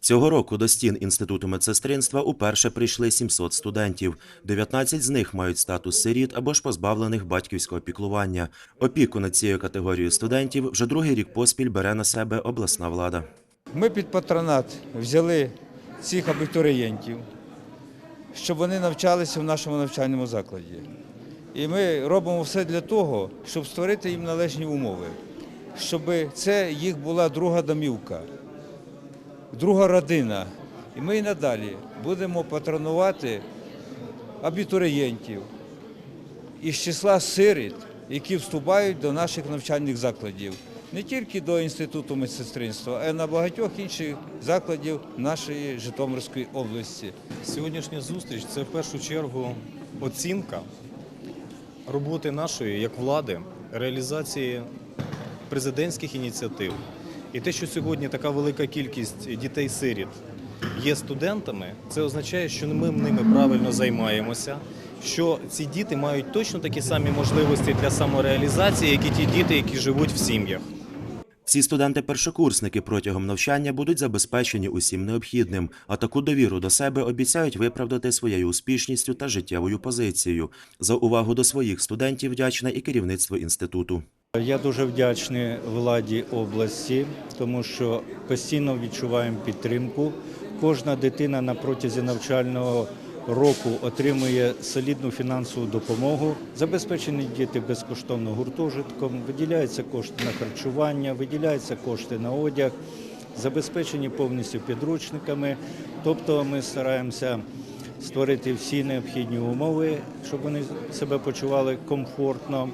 Цього року до стін інституту медсестринства уперше прийшли 700 студентів. 19 з них мають статус сиріт або ж позбавлених батьківського піклування. Опіку над цією категорією студентів вже другий рік поспіль бере на себе обласна влада. Ми під патронат взяли цих абітурієнтів, щоб вони навчалися в нашому навчальному закладі. І ми робимо все для того, щоб створити їм належні умови, щоб це їх була друга домівка, друга родина. І ми і надалі будемо патронувати абітурієнтів із числа сиріт, які вступають до наших навчальних закладів. Не тільки до інституту медсестринства, а й на багатьох інших закладів нашої Житомирської області. Сьогоднішня зустріч це в першу чергу оцінка роботи нашої як влади, реалізації президентських ініціатив. І те, що сьогодні така велика кількість дітей-сиріт є студентами, це означає, що ми ними правильно займаємося, що ці діти мають точно такі самі можливості для самореалізації, як і ті діти, які живуть в сім'ях. Ці студенти-першокурсники протягом навчання будуть забезпечені усім необхідним, а таку довіру до себе обіцяють виправдати своєю успішністю та життєвою позицією. За увагу до своїх студентів вдячне і керівництво інституту. Я дуже вдячний владі області, тому що постійно відчуваємо підтримку. Кожна дитина на протязі навчального року отримує солідну фінансову допомогу. Забезпечені діти безкоштовно гуртожитком, виділяються кошти на харчування, виділяються кошти на одяг, забезпечені повністю підручниками. Тобто ми стараємося створити всі необхідні умови, щоб вони себе почували комфортно.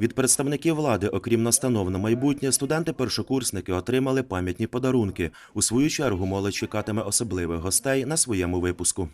Від представників влади, окрім настанов на майбутнє, студенти-першокурсники отримали пам'ятні подарунки. У свою чергу молодь чекатиме особливих гостей на своєму випуску.